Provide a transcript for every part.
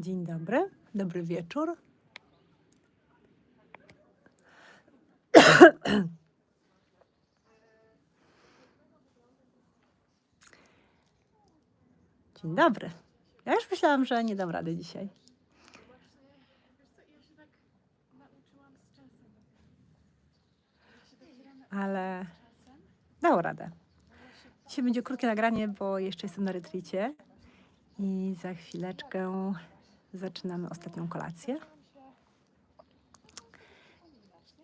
Dzień dobry, dobry wieczór. Dzień dobry. Ja już myślałam, że nie dam rady dzisiaj. Ale dało radę. Dzisiaj będzie krótkie nagranie, bo jeszcze jestem na retreacie i za chwileczkę zaczynamy ostatnią kolację.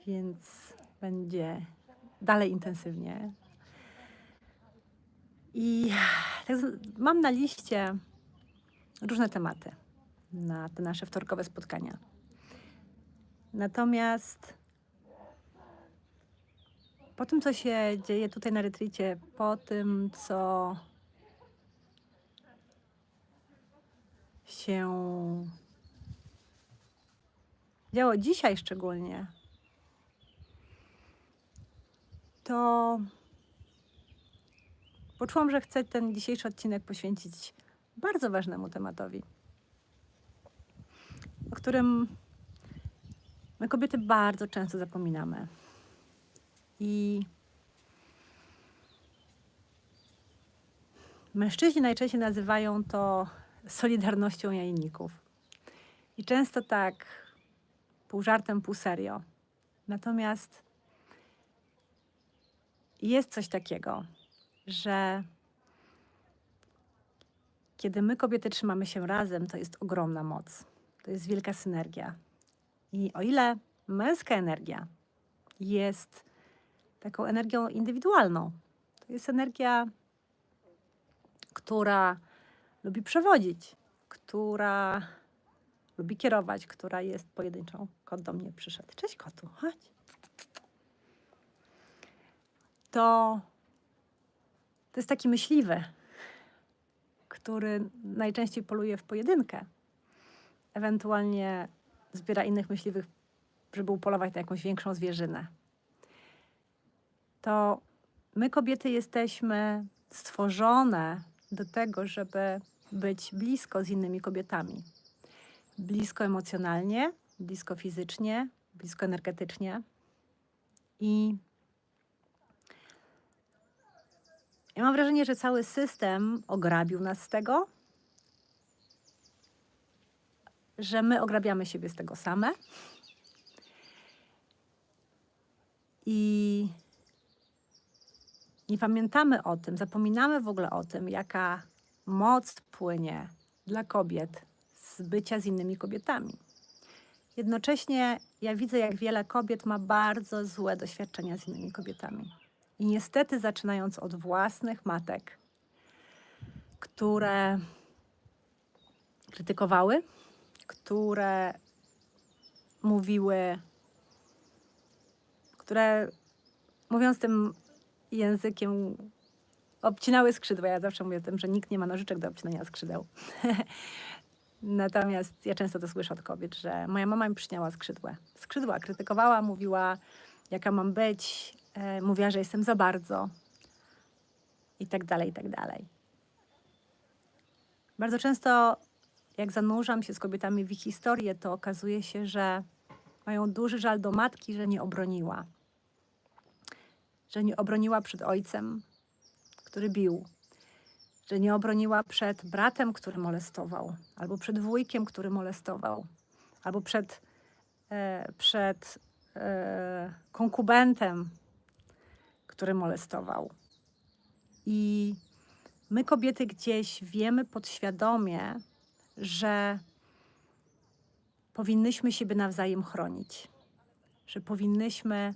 Więc będzie dalej intensywnie. I tak mam na liście różne tematy na te nasze wtorkowe spotkania. Natomiast po tym, co się dzieje tutaj na retreacie, po tym, co się działo dzisiaj szczególnie, to poczułam, że chcę ten dzisiejszy odcinek poświęcić bardzo ważnemu tematowi, o którym my kobiety bardzo często zapominamy. I mężczyźni najczęściej nazywają to solidarnością jajników. I często tak pół żartem, pół serio. Natomiast jest coś takiego, że kiedy my kobiety trzymamy się razem, to jest ogromna moc. To jest wielka synergia. I o ile męska energia jest taką energią indywidualną, to jest energia, która lubi przewodzić, która lubi kierować, która jest pojedynczą. Kot do mnie przyszedł. Cześć kotu, chodź. To, to jest taki myśliwy, który najczęściej poluje w pojedynkę. Ewentualnie zbiera innych myśliwych, żeby upolować na jakąś większą zwierzynę. To my, kobiety, jesteśmy stworzone do tego, żeby być blisko z innymi kobietami. Blisko emocjonalnie, blisko fizycznie, blisko energetycznie. I ja mam wrażenie, że cały system ograbił nas z tego, że my ograbiamy siebie z tego same. I nie pamiętamy o tym, zapominamy w ogóle o tym, jaka moc płynie dla kobiet z bycia z innymi kobietami. Jednocześnie ja widzę, jak wiele kobiet ma bardzo złe doświadczenia z innymi kobietami. I niestety, zaczynając od własnych matek, które krytykowały, które mówiły, które mówiąc tym językiem obcinały skrzydła. Ja zawsze mówię o tym, że nikt nie ma nożyczek do obcinania skrzydeł. Natomiast ja często to słyszę od kobiet, że moja mama mi przycinała skrzydła. Skrzydła krytykowała, mówiła, jaka mam być, e, mówiła, że jestem za bardzo i tak dalej, i tak dalej. Bardzo często, jak zanurzam się z kobietami w ich historię, to okazuje się, że mają duży żal do matki, że nie obroniła że nie obroniła przed ojcem, który bił, że nie obroniła przed bratem, który molestował, albo przed wujkiem, który molestował, albo przed, e, przed e, konkubentem, który molestował. I my, kobiety, gdzieś wiemy podświadomie, że powinnyśmy siebie nawzajem chronić, że powinnyśmy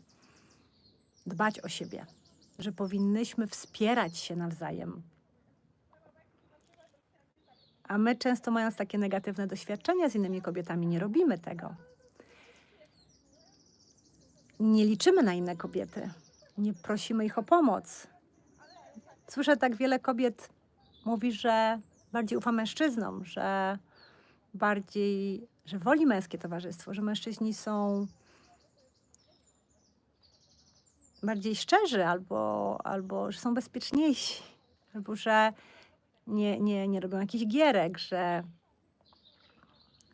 dbać o siebie, że powinnyśmy wspierać się nawzajem. A my często, mając takie negatywne doświadczenia z innymi kobietami, nie robimy tego. Nie liczymy na inne kobiety, nie prosimy ich o pomoc. Słyszę tak wiele kobiet mówi, że bardziej ufa mężczyznom, że bardziej, że woli męskie towarzystwo, że mężczyźni są bardziej szczerzy, albo, albo że są bezpieczniejsi, albo że nie, nie, nie robią jakichś gierek, że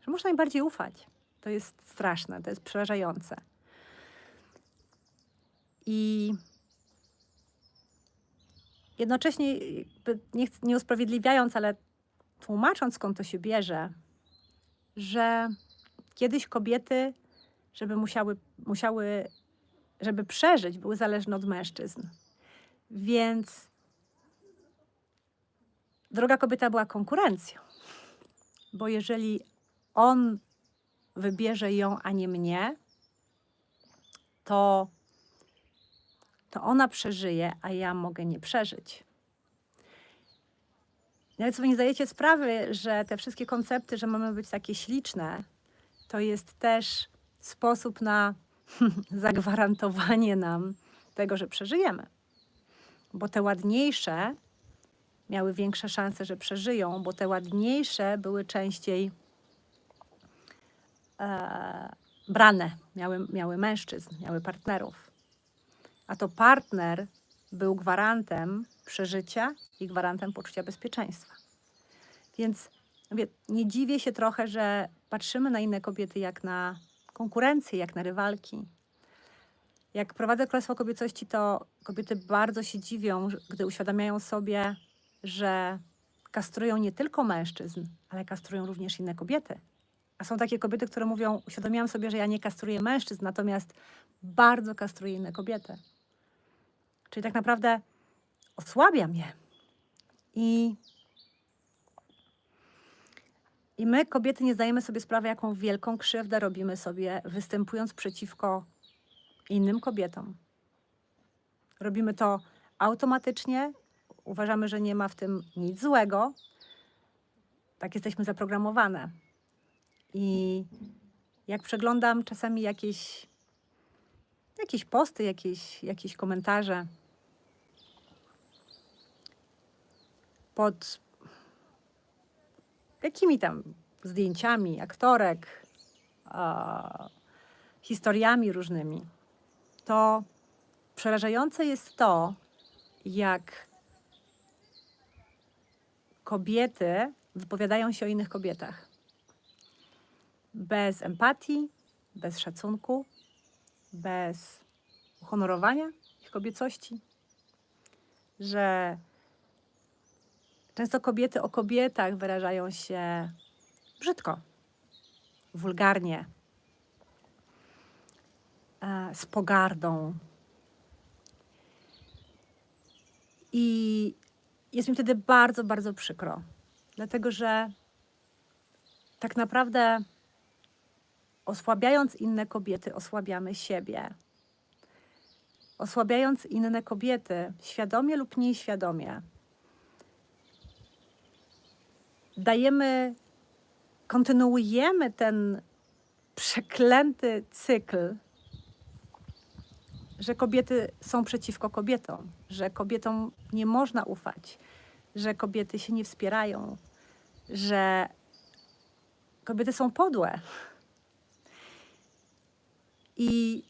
że można im bardziej ufać. To jest straszne, to jest przerażające. I jednocześnie, nie, nie usprawiedliwiając, ale tłumacząc skąd to się bierze, że kiedyś kobiety, żeby musiały, musiały, żeby przeżyć, były zależne od mężczyzn. Więc droga kobieta była konkurencją. Bo jeżeli on wybierze ją, a nie mnie, to, to ona przeżyje, a ja mogę nie przeżyć. Nawet sobie nie zdajecie sprawy, że te wszystkie koncepty, że mamy być takie śliczne, to jest też sposób na zagwarantowanie nam tego, że przeżyjemy. Bo te ładniejsze miały większe szanse, że przeżyją, bo te ładniejsze były częściej e, brane, miały, miały mężczyzn, miały partnerów. A to partner był gwarantem przeżycia i gwarantem poczucia bezpieczeństwa. Więc nie dziwię się trochę, że patrzymy na inne kobiety jak na konkurencję, jak na rywalki. Jak prowadzę Królestwo Kobiecości, to kobiety bardzo się dziwią, gdy uświadamiają sobie, że kastrują nie tylko mężczyzn, ale kastrują również inne kobiety. A są takie kobiety, które mówią, uświadomiłam sobie, że ja nie kastruję mężczyzn, natomiast bardzo kastruję inne kobiety. Czyli tak naprawdę osłabiam je. I, I my, kobiety, nie zdajemy sobie sprawy, jaką wielką krzywdę robimy sobie, występując przeciwko innym kobietom. Robimy to automatycznie, uważamy, że nie ma w tym nic złego. Tak jesteśmy zaprogramowane. I jak przeglądam czasami jakieś, jakieś posty, jakieś, jakieś komentarze pod jakimi tam zdjęciami aktorek, historiami różnymi, to przerażające jest to, jak kobiety wypowiadają się o innych kobietach. Bez empatii, bez szacunku, bez uhonorowania ich kobiecości. Że często kobiety o kobietach wyrażają się brzydko, wulgarnie, e, z pogardą. I jest mi wtedy bardzo, bardzo przykro, dlatego że tak naprawdę osłabiając inne kobiety, osłabiamy siebie. Osłabiając inne kobiety, świadomie lub nieświadomie, dajemy, kontynuujemy ten przeklęty cykl, że kobiety są przeciwko kobietom, że kobietom nie można ufać, że kobiety się nie wspierają, że kobiety są podłe. I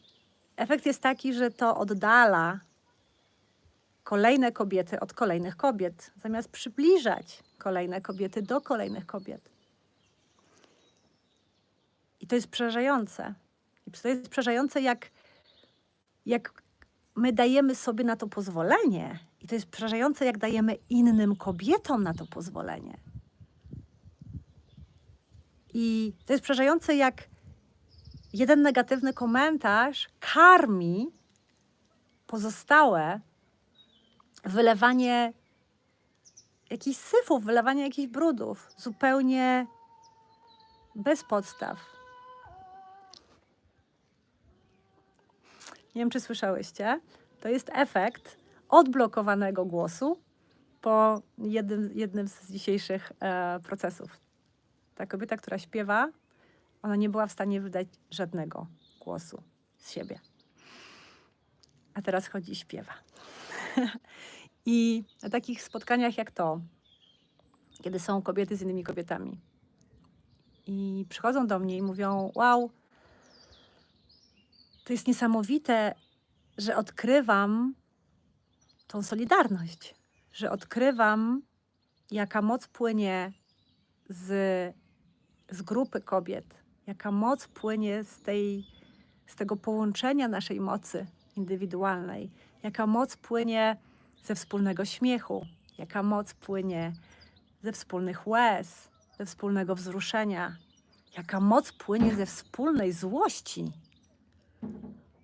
efekt jest taki, że to oddala kolejne kobiety od kolejnych kobiet, zamiast przybliżać kolejne kobiety do kolejnych kobiet. I to jest przerażające. I to jest przerażające, jak, jak my dajemy sobie na to pozwolenie. I to jest przerażające, jak dajemy innym kobietom na to pozwolenie. I to jest przerażające, jak jeden negatywny komentarz karmi pozostałe wylewanie jakichś syfów, wylewanie jakichś brudów, zupełnie bez podstaw. Nie wiem, czy słyszałyście. To jest efekt odblokowanego głosu po jednym, jednym z dzisiejszych e, procesów. Ta kobieta, która śpiewa, ona nie była w stanie wydać żadnego głosu z siebie. A teraz chodzi i śpiewa. I na takich spotkaniach jak to, kiedy są kobiety z innymi kobietami. I przychodzą do mnie i mówią: Wow, to jest niesamowite, że odkrywam tą solidarność, że odkrywam, jaka moc płynie z z grupy kobiet, jaka moc płynie z, tej, z tego połączenia naszej mocy indywidualnej, jaka moc płynie ze wspólnego śmiechu, jaka moc płynie ze wspólnych łez, ze wspólnego wzruszenia, jaka moc płynie ze wspólnej złości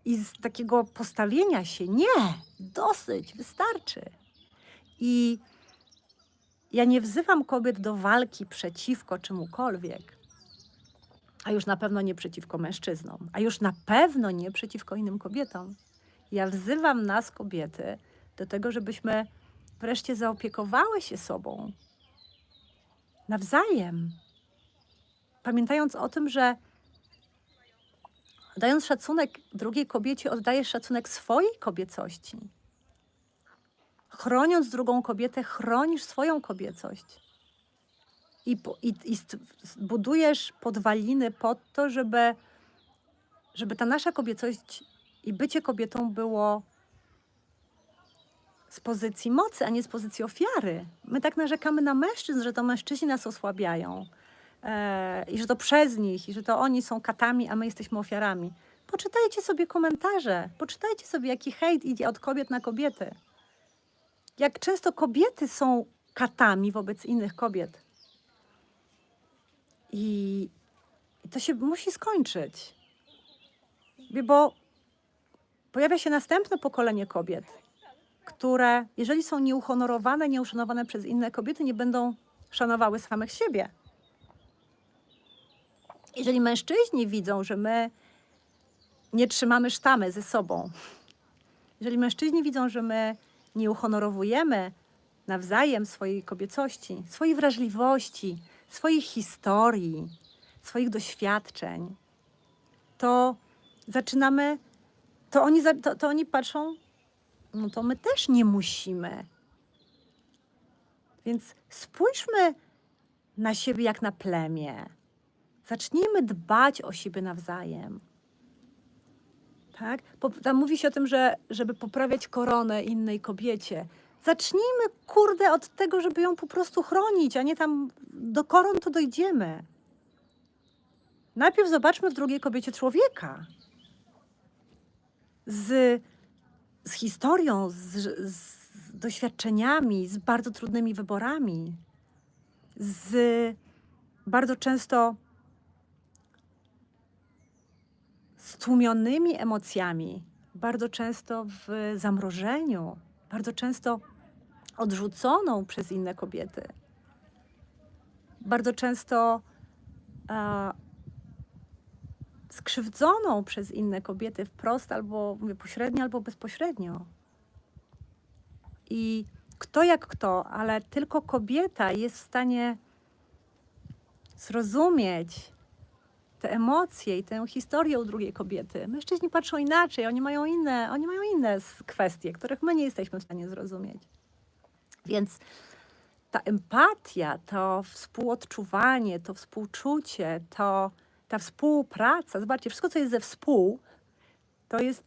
i z takiego postawienia się. Nie, dosyć, wystarczy. I ja nie wzywam kobiet do walki przeciwko czemukolwiek, a już na pewno nie przeciwko mężczyznom, a już na pewno nie przeciwko innym kobietom. Ja wzywam nas, kobiety, do tego, żebyśmy wreszcie zaopiekowały się sobą nawzajem. Pamiętając o tym, że dając szacunek drugiej kobiecie, oddajesz szacunek swojej kobiecości. Chroniąc drugą kobietę, chronisz swoją kobiecość. I, i, i budujesz podwaliny pod to, żeby, żeby ta nasza kobiecość i bycie kobietą było z pozycji mocy, a nie z pozycji ofiary. My tak narzekamy na mężczyzn, że to mężczyźni nas osłabiają e, i że to przez nich, i że to oni są katami, a my jesteśmy ofiarami. Poczytajcie sobie komentarze, poczytajcie sobie, jaki hejt idzie od kobiet na kobiety. Jak często kobiety są katami wobec innych kobiet. I, to się musi skończyć. Bo pojawia się następne pokolenie kobiet, które, jeżeli są nieuhonorowane, nieuszanowane przez inne kobiety, nie będą szanowały samych siebie. Jeżeli mężczyźni widzą, że my nie trzymamy sztamy ze sobą, jeżeli mężczyźni widzą, że my nie uhonorowujemy nawzajem swojej kobiecości, swojej wrażliwości, swoich historii, swoich doświadczeń, to zaczynamy, to oni, to, to oni patrzą, no to my też nie musimy. Więc spójrzmy na siebie jak na plemię. Zacznijmy dbać o siebie nawzajem. Tak? Tam mówi się o tym, że żeby poprawiać koronę innej kobiecie. Zacznijmy, kurde, od tego, żeby ją po prostu chronić, a nie tam do koron to dojdziemy. Najpierw zobaczmy w drugiej kobiecie człowieka. Z, z historią, z, z doświadczeniami, z bardzo trudnymi wyborami, z bardzo często stłumionymi emocjami, bardzo często w zamrożeniu, bardzo często odrzuconą przez inne kobiety, bardzo często skrzywdzoną przez inne kobiety wprost albo mówię, pośrednio, albo bezpośrednio. I kto jak kto, ale tylko kobieta jest w stanie zrozumieć te emocje i tę historię u drugiej kobiety. Mężczyźni patrzą inaczej, oni mają inne, oni mają inne kwestie, których my nie jesteśmy w stanie zrozumieć. Więc ta empatia, to współodczuwanie, to współczucie, to ta współpraca, zobaczcie, wszystko, co jest ze współ, to jest,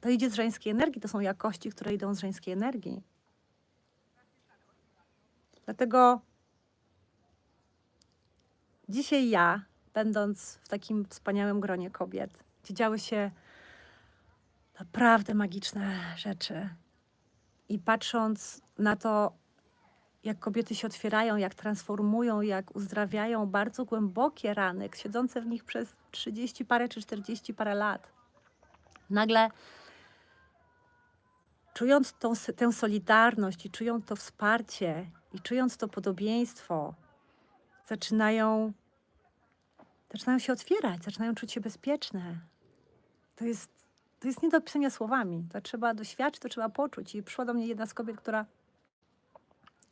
to idzie z żeńskiej energii, to są jakości, które idą z żeńskiej energii. Dlatego dzisiaj ja, będąc w takim wspaniałym gronie kobiet, gdzie działy się naprawdę magiczne rzeczy i patrząc na to, jak kobiety się otwierają, jak transformują, jak uzdrawiają bardzo głębokie rany, siedzące w nich przez 30 parę czy 40 parę lat. Nagle czując tą, tę solidarność i czując to wsparcie i czując to podobieństwo, zaczynają, zaczynają się otwierać, zaczynają czuć się bezpieczne. To jest, to jest nie do opisania słowami. To trzeba doświadczyć, to trzeba poczuć. I przyszła do mnie jedna z kobiet, która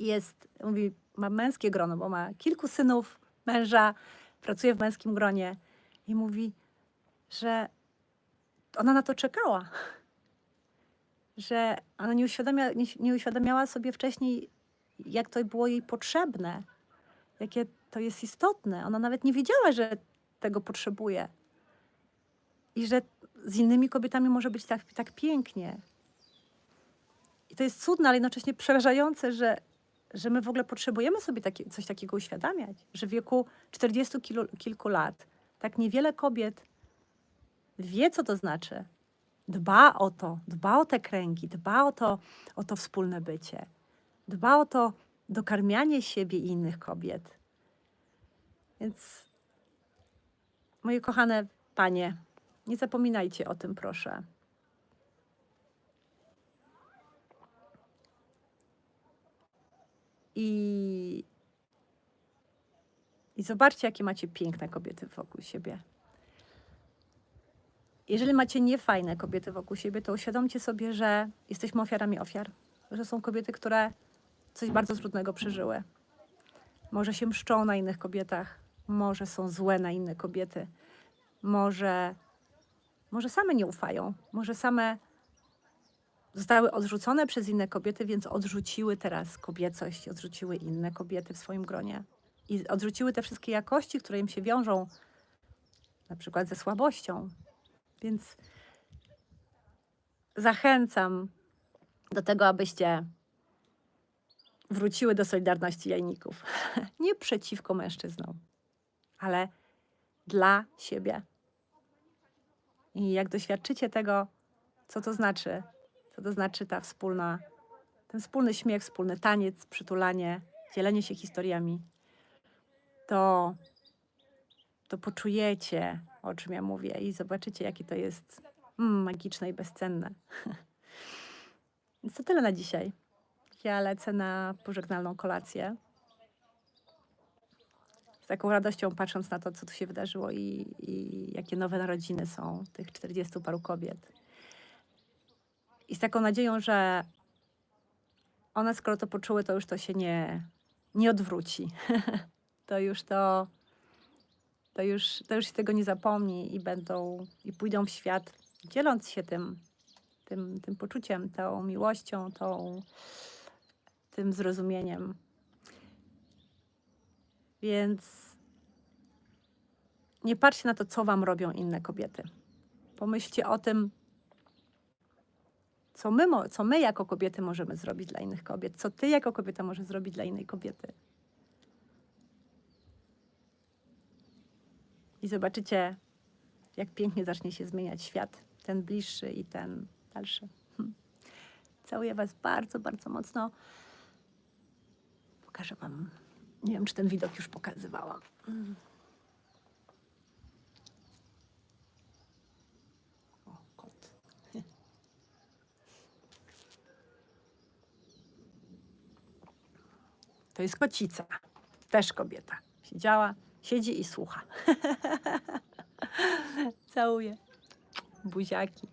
jest, mówi, ma męskie grono, bo ma kilku synów, męża, pracuje w męskim gronie i mówi, że ona na to czekała. Że ona nie, uświadamia, nie, nie uświadamiała sobie wcześniej, jak to było jej potrzebne, jakie to jest istotne. Ona nawet nie wiedziała, że tego potrzebuje. I że z innymi kobietami może być tak, tak pięknie. I to jest cudne, ale jednocześnie przerażające, że że my w ogóle potrzebujemy sobie coś takiego uświadamiać, że w wieku 40 kilu, kilku lat tak niewiele kobiet wie, co to znaczy. Dba o to, dba o te kręgi, dba o to, o to wspólne bycie, dba o to dokarmianie siebie i innych kobiet. Więc, moje kochane panie, nie zapominajcie o tym, proszę. I, I zobaczcie, jakie macie piękne kobiety wokół siebie. Jeżeli macie niefajne kobiety wokół siebie, to uświadomcie sobie, że jesteśmy ofiarami ofiar. Że są kobiety, które coś bardzo trudnego przeżyły. Może się mszczą na innych kobietach, może są złe na inne kobiety, może, może same nie ufają, może same zostały odrzucone przez inne kobiety, więc odrzuciły teraz kobiecość, odrzuciły inne kobiety w swoim gronie. I odrzuciły te wszystkie jakości, które im się wiążą, na przykład ze słabością. Więc zachęcam do tego, abyście wróciły do Solidarności Jajników. Nie przeciwko mężczyznom, ale dla siebie. I jak doświadczycie tego, co to znaczy, co to znaczy ta wspólna, ten wspólny śmiech, wspólny taniec, przytulanie, dzielenie się historiami, to, to poczujecie, o czym ja mówię i zobaczycie, jakie to jest mm, magiczne i bezcenne. Więc to tyle na dzisiaj. Ja lecę na pożegnalną kolację. Z taką radością patrząc na to, co tu się wydarzyło i, i jakie nowe narodziny są tych 40 paru kobiet. I z taką nadzieją, że one, skoro to poczuły, to już to się nie, nie odwróci. to już to, to już, to już się tego nie zapomni i będą, i pójdą w świat, dzieląc się tym, tym, tym poczuciem, tą miłością, tą, tym zrozumieniem. Więc nie patrzcie na to, co wam robią inne kobiety. Pomyślcie o tym, co my, co my jako kobiety możemy zrobić dla innych kobiet, co ty jako kobieta możesz zrobić dla innej kobiety. I zobaczycie, jak pięknie zacznie się zmieniać świat, ten bliższy i ten dalszy. Hm. Całuję Was bardzo, bardzo mocno. Pokażę Wam. Nie wiem, czy ten widok już pokazywałam. Mm. O, kot. To jest kocica. Też kobieta. Siedziała, siedzi i słucha. Całuję. Buziaki.